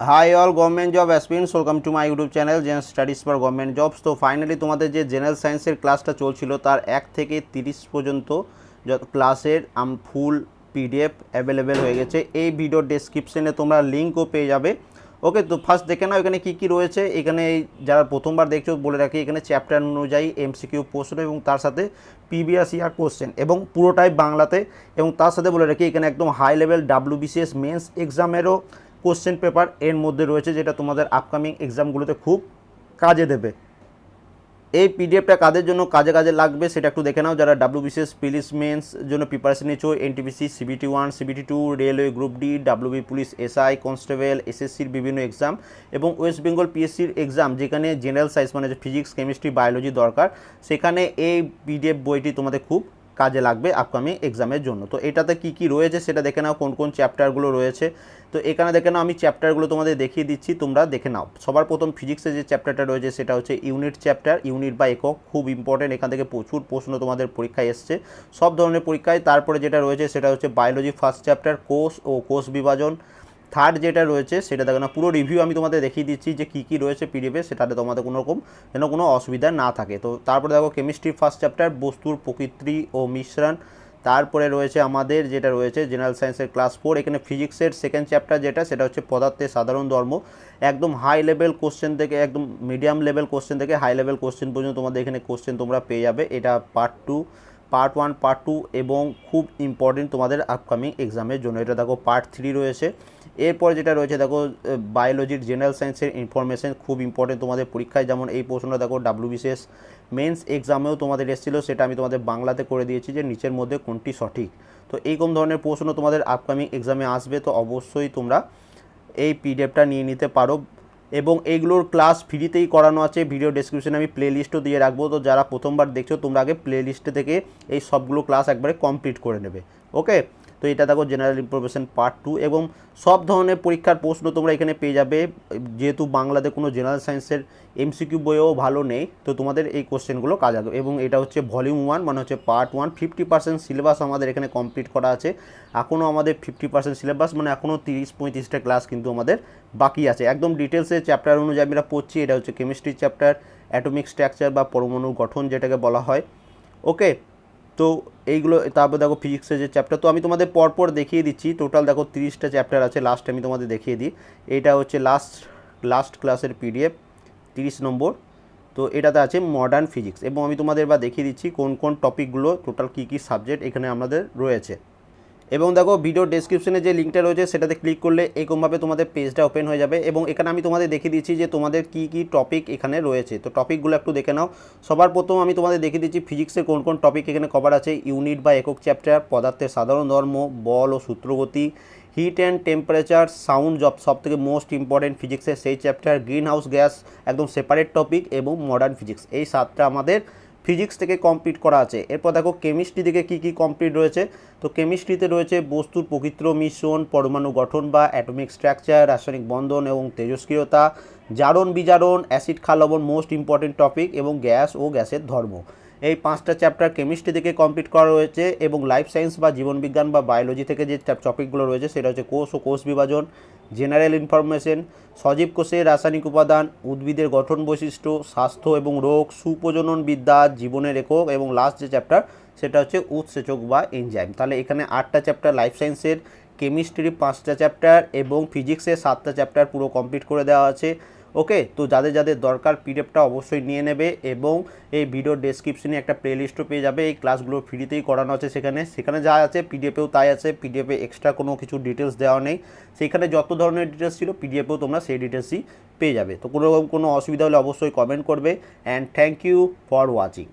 Hi all government job aspirants welcome to my YouTube channel gen studies for government jobs তো finally তোমাদের যে general সায়েন্সের ক্লাসটা চলছিল, তার এক থেকে তিরিশ পর্যন্ত যত ক্লাসের আম ফুল পিডিএফ অ্যাভেলেবেল হয়ে গেছে। এই ভিডিও ডেসক্রিপশনে তোমরা লিঙ্কও পেয়ে যাবে। ওকে তো ফার্স্ট দেখে নাও এখানে কী কী রয়েছে। এখানে যারা প্রথমবার দেখছ, বলে রাখি, এখানে চ্যাপ্টার অনুযায়ী এমসিকিউ প্রশ্ন এবং তার সাথে পিবিএস ইয়ার কোশ্চেন এবং পুরোটাই বাংলাতে এবং তার সাথে বলে রাখি, এখানে একদম হাই লেভেল ডাব্লিউবিসিএস মেন্স এক্সামেরও কোশ্চেন পেপার এর মধ্যে রয়েছে যেটা তোমাদের আপকামিং এক্সামগুলোতে খুব কাজে দেবে। এই পিডিএফটা কাদের জন্য কাজে কাজে লাগবে সেটা একটু দেখে নাও। যারা ডাব্লিউবিসিএস পিলিশ মেন্স জন্য প্রিপারেশন নিচ্ছ NTPC CBT one CBT two railway group D WB police SI constable এসএসসির বিভিন্ন এক্সাম এবং ওয়েস্ট বেঙ্গল পিএসসির এক্সাম যেখানে জেনারেল সায়েন্স মানে ফিজিক্স কেমিস্ট্রি বায়োলজি দরকার, সেখানে এই পিডিএফ বইটি তোমাদের খুব কাজে লাগবে আপকামিং এক্সামের জন্য। তো এটাতে কি কি রয়েছে সেটা দেখে নাও, কোন কোন চ্যাপ্টারগুলো রয়েছে। তো এখানে দেখে নাও, আমি চ্যাপ্টারগুলো তোমাদের দেখিয়ে দিচ্ছি, তোমরা দেখে নাও। সবার প্রথম ফিজিক্সের যে চ্যাপ্টারটা রয়েছে, সেটা হচ্ছে ইউনিট চ্যাপ্টার ইউনিট বা একক, খুব ইম্পর্টেন্ট এখান থেকে প্রচুর প্রশ্ন তোমাদের পরীক্ষায় এসছে। সব ধরনের পরীক্ষায়, তারপরে যেটা রয়েছে, সেটা হচ্ছে বায়োলজি ফার্স্ট চ্যাপ্টার কোষ ও কোষ বিভাজন। থার্ড যেটা রয়েছে, সেটা দেখো না, পুরো রিভিউ আমি তোমাদের দেখিয়ে দিচ্ছি যে কী কী রয়েছে পিডিএফে সেটাতে তোমাদের কোনো রকম যেন কোনো অসুবিধা না থাকে। তো তারপরে দেখো কেমিস্ট্রি ফার্স্ট চ্যাপ্টার বস্তুর প্রকৃতি ও মিশ্রণ। তারপরে রয়েছে আমাদের যেটা রয়েছে জেনারেল সায়েন্সের ক্লাস ফোর এখানে ফিজিক্সের সেকেন্ড চ্যাপ্টার যেটা, সেটা হচ্ছে পদার্থের সাধারণ ধর্ম। একদম হাই লেভেল কোশ্চেন থেকে, একদম মিডিয়াম লেভেল কোশ্চেন থেকে হাই লেভেল কোশ্চেন পর্যন্ত তোমাদের এখানে কোশ্চেন তোমরা পেয়ে যাবে। এটা part two part one part two এবং খুব ইম্পর্টেন্ট তোমাদের আপকামিং এক্সামের জন্য। এটা দেখো পার্ট থ্রি রয়েছে। এরপর যেটা রয়েছে, দেখো বায়োলজির জেনারেল সায়েন্সের ইনফরমেশন খুব ইম্পর্টেন্ট তোমাদের পরীক্ষায়। যেমন এই প্রশ্নটা, দেখো ডাব্লিউবিসিএস মেন্স এক্সামেও তোমাদের এসেছিল, সেটা আমি তোমাদের বাংলাতে করে দিয়েছি যে নিচের মধ্যে কোনটি সঠিক। তো এইরকম ধরনের প্রশ্ন তোমাদের আপকামিং এক্সামে আসবে, তো অবশ্যই তোমরা এই পিডিএফটা নিয়ে নিতে পারো। এবং এইগুলোর ক্লাস ফ্রিতেই করানো আছে ভিডিও ডেসক্রিপশনে আমি প্লে লিস্টও দিয়ে রাখব। তো যারা প্রথমবার দেখছ, তোমরা আগে প্লে লিস্টে থেকে এই সবগুলো ক্লাস একবারে কমপ্লিট করে নেবে। ওকে এটা দেখো জেনারেল ইনফরমেশন পার্ট টু এবং সব ধরনের পরীক্ষার প্রশ্ন তোমরা এখানে পেয়ে যাবে। যেহেতু বাংলাতে কোনো জেনারেল সায়েন্সের এমসিকিউ বইও ভালো নেই, তো তোমাদের এই কোশ্চেনগুলো কাজ আসবে এবং এটা হচ্ছে ভলিউম ওয়ান মানে হচ্ছে part one fifty percent syllabus আমাদের এখানে কমপ্লিট করা আছে। এখনও আমাদের ফিফটি পার্সেন্ট সিলেবাস মানে এখনও তিরিশ, পঁয়ত্রিশটা ক্লাস কিন্তু আমাদের বাকি আছে। একদম ডিটেলসে চ্যাপ্টার অনুযায়ী আমরা পড়ছি, এটা হচ্ছে কেমিস্ট্রি চ্যাপ্টার অ্যাটমিক স্ট্রাকচার বা পরমাণু গঠন যেটাকে বলা হয়। ওকে তো এইগুলো, তারপর দেখো ফিজিক্সের যে চ্যাপ্টার তো আমি তোমাদের পরপর দেখিয়ে দিচ্ছি। টোটাল দেখো তিরিশটা চ্যাপ্টার আছে লাস্ট আমি তোমাদের দেখিয়ে দিই। এটা হচ্ছে লাস্ট লাস্ট ক্লাসের পিডিএফ তিরিশ নম্বর। তো এটাতে আছে মডার্ন ফিজিক্স এবং আমি তোমাদের এবার দেখিয়ে দিচ্ছি কোন কোন টপিকগুলো টোটাল কী কী সাবজেক্ট এখানে আমাদের রয়েছে। এবং দেখো ভিডিও ডেসক্রিপশনে যে লিঙ্কটা রয়েছে, সেটাতে ক্লিক করলে এরকমভাবে তোমাদের পেজটা ওপেন হয়ে যাবে এবং এখানে আমি তোমাদের দেখিয়ে দিচ্ছি যে তোমাদের কী কী টপিক এখানে রয়েছে। তো টপিকগুলো একটু দেখে নাও। সবার প্রথম আমি তোমাদের দেখিয়ে দিচ্ছি ফিজিক্সের কোন কোন টপিক এখানে কভার আছে। ইউনিট বা একক চ্যাপ্টার পদার্থের সাধারণ ধর্ম, বল ও সূত্রগতি হিট অ্যান্ড টেম্পারেচার সাউন্ড জব সব থেকে মোস্ট ইম্পর্টেন্ট ফিজিক্সের সেই চ্যাপ্টার গ্রিন হাউস গ্যাস একদম সেপারেট টপিক এবং মডার্ন ফিজিক্স এই সাতটা আমাদের ফিজিক্স থেকে কমপ্লিট করা আছে। এরপর দেখো কেমিস্ট্রি থেকে কী কী কমপ্লিট রয়েছে। তো কেমিস্ট্রিতে রয়েছে বস্তুর প্রকৃত মিশ্রণ, পরমাণু গঠন বা অ্যাটমিক স্ট্রাকচার রাসায়নিক বন্ধন এবং তেজস্ক্রিয়তা জারণ বিজারণ অ্যাসিড ক্ষার, লবণ মোস্ট ইম্পর্টেন্ট টপিক এবং গ্যাস ও গ্যাসের ধর্ম। এই পাঁচটা চ্যাপ্টার কেমিস্ট্রি থেকে কমপ্লিট করা রয়েছে এবং লাইফ সায়েন্স বা জীবনবিজ্ঞান বা বায়োলজি থেকে যে টপিকগুলো রয়েছে সেটা হচ্ছে কোষ ও কোষ বিভাজন জেনারেল ইনফরমেশন সজীব কোষের রাসায়নিক উপাদান, উদ্ভিদের গঠন বৈশিষ্ট্য, স্বাস্থ্য এবং রোগ সুপ্রজনন বিদ্যা, জীবনের একক এবং লাস্ট যে চ্যাপ্টার সেটা হচ্ছে উৎসেচক বা এনজাইম তাহলে এখানে আটটা চ্যাপ্টার লাইফ সায়েন্সের কেমিস্ট্রির পাঁচটা চ্যাপ্টার এবং ফিজিক্সের সাতটা চ্যাপ্টার পুরো কমপ্লিট করে দেওয়া আছে। ওকে তো যাদের যাদের দরকার পিডিএফটা অবশ্যই নিয়ে নেবে এবং এই ভিডিও ডেসক্রিপশনে একটা প্লেলিস্টও পেয়ে যাবে। এই ক্লাসগুলো ফ্রিতেই করানো আছে সেখানে। সেখানে যা আছে পিডিএফেও তাই আছে। পিডিএফে এক্সট্রা কোনো কিছু ডিটেলস দেওয়া নেই। সেখানে যত ধরনের ডিটেলস ছিল পিডিএফেও তোমরা সেই ডিটেলসই পেয়ে যাবে। তো কোনো রকম কোনো অসুবিধা হলে অবশ্যই কমেন্ট করবে। And thank you for watching